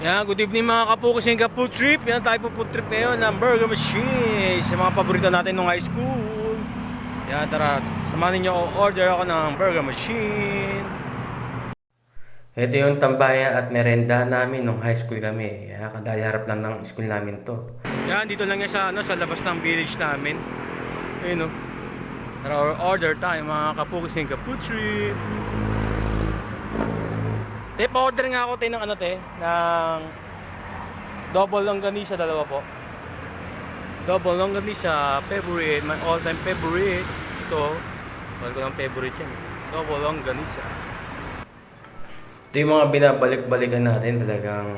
Yan, good evening mga kapukis ng food trip. Yan tayo po food trip ngayon ng Burger Machine sa mga paborito natin nung high school. Yan, tara, samahan niyo ako order ako ng Burger Machine. Ito yung tambayan at merenda namin nung high school kami. Yan, kadali harap lang ng school namin to. Yan, dito lang yan sa, ano, sa labas ng village namin. Ayun o. Tara, order tayo mga kapukis ng food trip. Te, pa-order nga ako tayo ng ano te, ng double longganisa dalawa po. Double longganisa, favorite, my all-time favorite. Ito, mahal ko ng favorite yan. Double longganisa. Ito yung mga binabalik-balikan natin talagang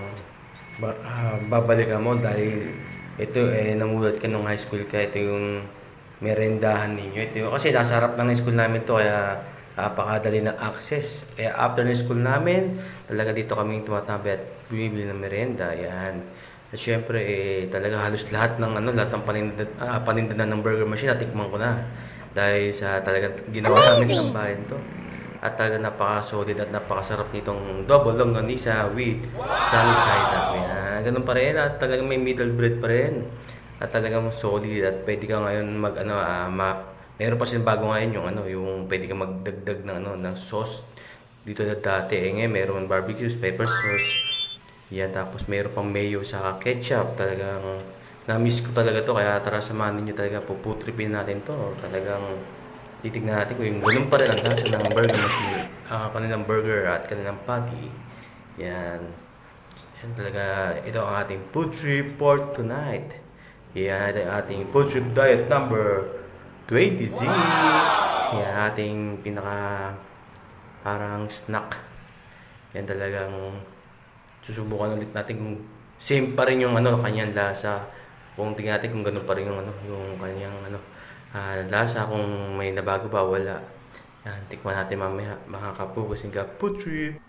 ah, babalikan mo dahil ito eh namulat ka nung high school ka. Ito yung merendahan ninyo. Ito yung, kasi nasa harap lang ng school namin to kaya napakadali ng access. Kaya after ng school namin, talaga dito kaming tumatabi at bumibili ng merenda. Yan. At syempre, eh, talaga halos lahat ng ano, lahat ng paninda, ah, panindahan ng burger machine, natikman ko na. Dahil sa talaga ginawa namin ng bayan to. At talaga napaka-solid at napakasarap nitong double longganisa with sunny side up. Yan. Ganun pa rin at talagang may middle bread pa rin. At talagang solid at pwede ka ngayon mag ano, ah, ma Meron pa silang bago ngayon yung ano, yung pwede kang magdagdag ng ano, ng sauce. Dito na dati, eh ngayon meron barbecue, pepper sauce. Yan, tapos meron pang mayo sa ketchup. Talagang na-miss ko talaga to kaya tara samahan ninyo talaga puputripin natin to. Talagang titignan natin kung yung ganun pa rin ang lasa ng burger machine. ah kanilang burger at kanilang patty. Yan. Yan talaga, ito ang ating food trip for tonight. Yan, ang ating food trip diet number 26. Yan, ating pinaka parang snack. Yan talagang susubukan ulit natin kung same pa rin yung ano kanyang lasa. Kung tingnan natin kung ganun pa rin yung ano yung kanyang ano ah, lasa kung may nabago ba wala. Yan, tikman natin mamaya mga kapugas ng food trip.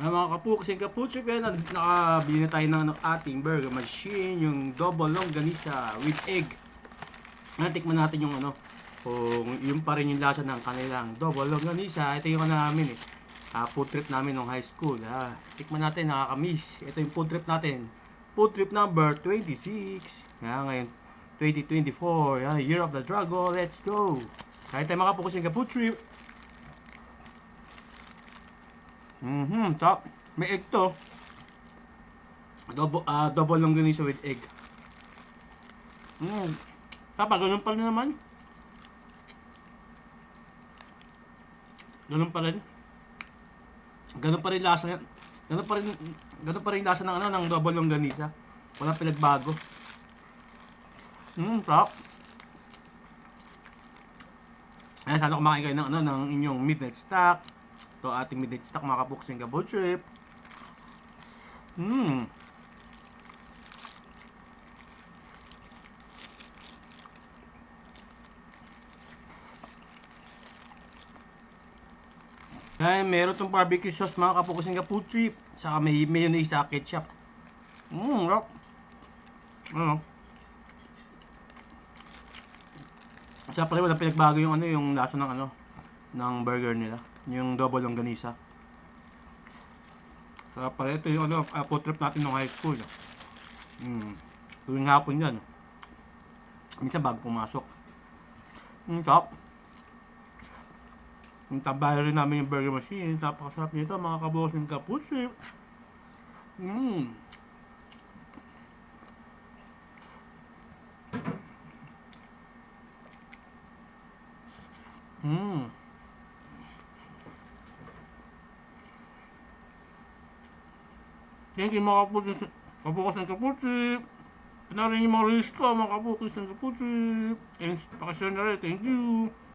Ah, mga kapukas yung food trip yan, nakabili na tayo ng ano, ating burger machine, yung double longganisa with egg. Natikman natin yung ano, kung yung pa rin yung lasa ng kanilang double longganisa. Ito yung ano namin eh. Ah, food trip namin nung high school. Ah, tikman natin, nakakamiss. Ito yung food trip natin. Food trip number 26. Yan, ngayon, 2024. Yan, Year of the Dragon. Let's go! Kaya tayo makapokus yung food trip. Mhm, top. May egg to. Double, ah double longganisa with egg. Mm. Tapa, ganun pa rin naman. Ganun pa rin. Ganun pa rin lasa yan. Ganun pa rin, ganun pa rin lasa ng ano, ng double longganisa. Wala pinagbago. Mm, top. Ayan, sana kumakain kayo ng, ano, ng inyong midnight snack. Ito ating midnight snack, mga kabuksing gabo trip. Mmm. Ay, meron tong barbecue sauce mga kapukusing kapo trip. Saka may mayonnaise sa ketchup. Mmm, rock. Ano? Sa pala wala pinagbago yung ano yung lasa ng ano ng burger nila, yung double longganisa. Sa pala ito yung ano uh, food trip natin nung high school. Mm. Tuwing hapon yan. Minsan bago pumasok. Mm, top. Yung tabayo rin namin yung burger machine. Napakasarap nito mga kabos ng kapuchi. Mmm. Mmm. Thank you mga kapuchi. Kabukas ng kapuchi. Panarin yung mga reels ko mga kabukas ng kapuchi. And pakishare na rin. Thank you.